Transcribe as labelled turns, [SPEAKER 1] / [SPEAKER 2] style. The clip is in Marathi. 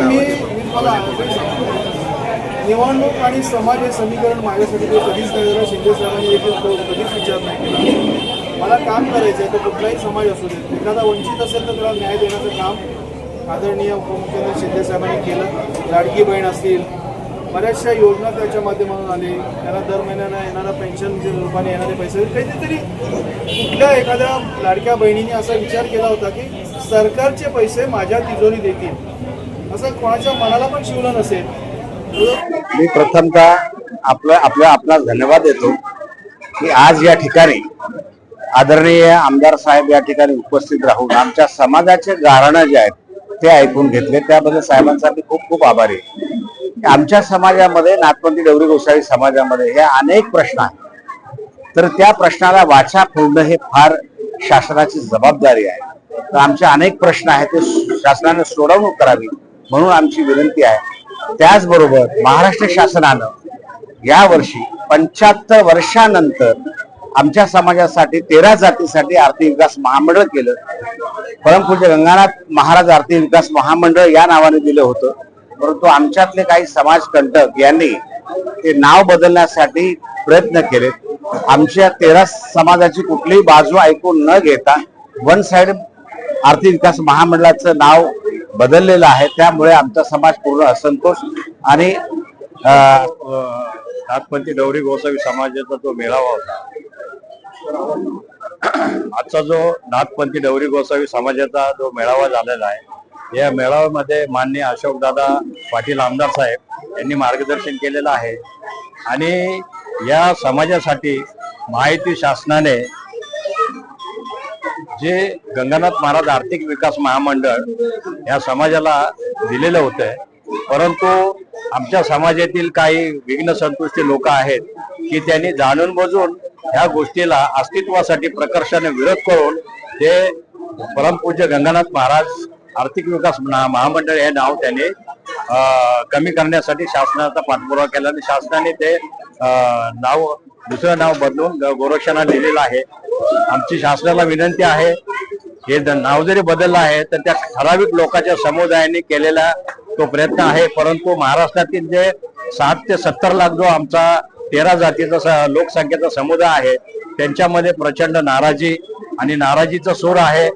[SPEAKER 1] मी मला निवडणूक आणि समाज हे समीकरण माझ्यासाठी ते कधीच नाही झालं. शिंदे साहेबांनी एक कधीच विचार नाही केला. मला काम करायचं आहे तो कुठलाही समाज असू देत एखादा वंचित असेल तर त्याला न्याय देण्याचं काम आदरणीय उपमुख्यमंत्री शिंदे साहेबांनी केलं. लाडकी बहीण असतील बऱ्याचशा योजना त्याच्या माध्यमातून आले. त्याला दर महिन्याला येणारा पेन्शन रूपाने येणारे पैसे काहीतरी कुठल्या एखाद्या लाडक्या बहिणीने असा विचार केला होता की सरकारचे पैसे माझ्या तिजोरी देतील असं कोणाच्या मनाला पण शिवलं नसेल.
[SPEAKER 2] मी प्रथमतः आपलं आपल्या आपणास धन्यवाद देतो की आज या ठिकाणी आदरणीय आमदार साहेब या ठिकाणी उपस्थित राहून आमच्या समाजाचे गारणं जे आहेत ते ऐकून घेतले. त्याबद्दल साहेबांसाठी खूप खूप आभारी आहे. आमच्या समाजामध्ये नाथपंथी डवरी गोसावी समाजामध्ये हे अनेक प्रश्न आहेत. तर त्या प्रश्नाला वाचा फोडणं हे फार शासनाची जबाबदारी आहे. तर आमचे अनेक प्रश्न आहेत ते शासनाने सोडवणूक करावी म्हणून आमची विनंती आहे. त्याचबरोबर महाराष्ट्र शासनानं या वर्षी पंच्याहत्तर वर्षानंतर आमच्या समाजासाठी तेरा जातीसाठी आर्थिक विकास महामंडळ केलं. परमपूज्य गंगानाथ महाराज आर्थिक विकास महामंडळ या नावाने दिलं होतं. परंतु आमच्यातले काही समाजकंटक यांनी ते नाव बदलण्यासाठी प्रयत्न केले आमच्या तेरा समाजाची कुठलीही बाजू ऐकून न घेता वन साइड आर्थिक विकास महामंडळाचं नाव बदललेलं आहे. त्यामुळे आमचा समाज पूर्ण असंतोष आणि
[SPEAKER 3] नाथपंथी डवरी गोसावी समाजाचा जो मेळावा होता आजचा जो नाथपंथी डवरी गोसावी समाजाचा जो मेळावा झालेला आहे या मेळाव्यामध्ये माननीय अशोकदादा पाटील आमदार साहेब यांनी मार्गदर्शन केलेलं आहे. आणि या समाजासाठी माहिती शासनाने जे गंगानाथ महाराज आर्थिक विकास महामंडळ या समाजाला दिलेलं होतं. परंतु आमच्या समाजातील काही विघ्न संतुष्टी लोक आहेत की त्यांनी जाणून बजून ह्या गोष्टीला अस्तित्वासाठी प्रकर्षाने विरोध करून ते परमपूज्य गंगानाथ महाराज आर्थिक विकास महामंडळ हे नाव त्यांनी कमी करण्यासाठी शासनाचा पाठपुरावा केला आणि शासनाने ते नाव दुसरं नाव बदलून गोरक्षणा लिहिलेलं आहे. आमची शासनाला विनंती आहे हे नाव जरी बदललं आहे तर त्या ठराविक लोकांच्या समुदायाने केलेला तो प्रयत्न आहे. परंतु महाराष्ट्रातील जे साठ ते सत्तर लाख जो आमचा तेरा जातीचा स- लोकसंख्येचा समुदाय आहे त्यांच्यामध्ये प्रचंड नाराजी आणि नाराजीचा सूर आहे.